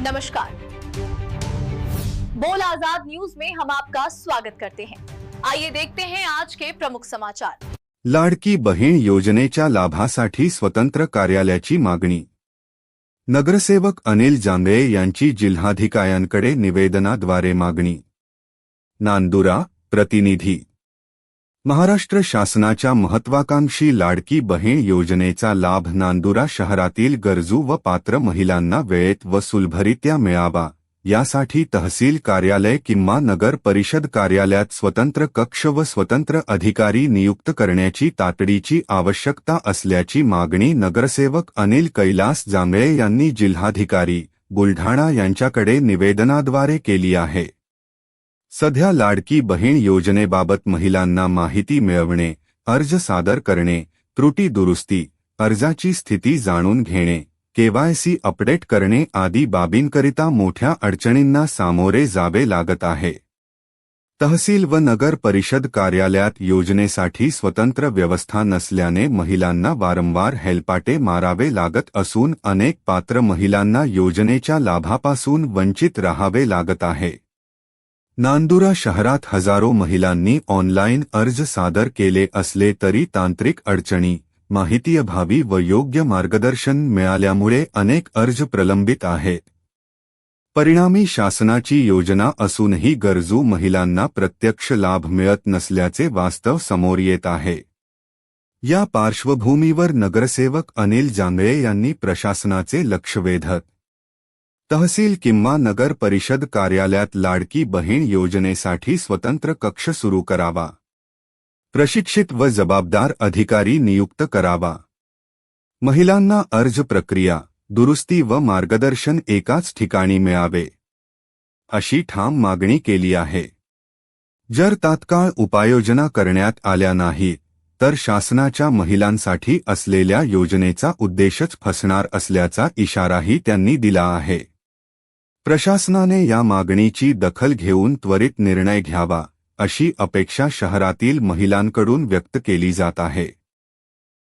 नमस्कार। बोल आज़ाद न्यूज़ में हम आपका स्वागत करते हैं। आइए देखते हैं आज के प्रमुख समाचार। लाडकी बहीण योजनेच्या लाभासाठी स्वतंत्र कार्यालयाची मागणी। नगरसेवक अनिल जांभळे यांची जिल्हाधिकाऱ्यांकडे निवेदनाद्वारे मागणी। नांदुरा प्रतिनिधी। महाराष्ट्र शासनाच्या महत्वाकांक्षी लाडकी बहीण योजनेचा लाभ नांदुरा शहरातील गरजू व पात्र महिलांना वेळेत व सुलभरित्या मिळावा. यासाठी तहसील कार्यालय किंवा नगर परिषद कार्यालयात स्वतंत्र कक्ष व स्वतंत्र अधिकारी नियुक्त करण्याची तातडीची आवश्यकता असल्याची मागणी नगरसेवक अनिल कैलास जांभळे यांनी जिल्हाधिकारी बुलढाणा यांच्याकडे निवेदनाद्वारे केली आहे. सध्या लाडकी बहीण योजनेबाबत महिलांना माहिती मिळवणे अर्ज सादर करणे त्रुटी दुरुस्ती अर्जाची स्थिती जाणून घेणे केवायसी अपडेट करणे आदी बाबींकरिता मोठ्या अडचणींना सामोरे जावे लागत आहे. तहसील व नगर परिषद कार्यालयात योजनेसाठी स्वतंत्र व्यवस्था नसल्याने महिलांना वारंवार हेलपाटे मारावे लागत असून अनेक पात्र महिलांना योजनेच्या लाभापासून वंचित राहावे लागत आहे. नांदुरा शहरात हजारो महिलांनी ऑनलाईन अर्ज सादर केले असले तरी तांत्रिक अडचणी माहितीअभावी व योग्य मार्गदर्शन मिळाल्यामुळे अनेक अर्ज प्रलंबित आहेत परिणामी शासनाची योजना असूनही गरजू महिलांना प्रत्यक्ष लाभ मिळत नसल्याचे वास्तव समोर येत आहे. या पार्श्वभूमीवर नगरसेवक अनिल जांगळे यांनी प्रशासनाचे लक्ष वेधत तहसील किंवा नगर परिषद कार्यालयात लाडकी बहीण योजनेसाठी स्वतंत्र कक्ष सुरू करावा. प्रशिक्षित व जबाबदार अधिकारी नियुक्त करावा. महिलांना अर्ज प्रक्रिया दुरुस्ती व मार्गदर्शन एकाच ठिकाणी मिळावे. अशी ठाम मागणी केली आहे. जर तात्काळ उपाययोजना करण्यात आल्या नाही तर शासनाच्या महिलांसाठी असलेल्या योजनेचा उद्देशच फसणार असल्याचा इशाराही त्यांनी दिला आहे. प्रशासनाने या मागणीची दखल घेऊन त्वरित निर्णय घ्यावा अशी अपेक्षा शहरातील महिलांकडून व्यक्त केली जात आहे.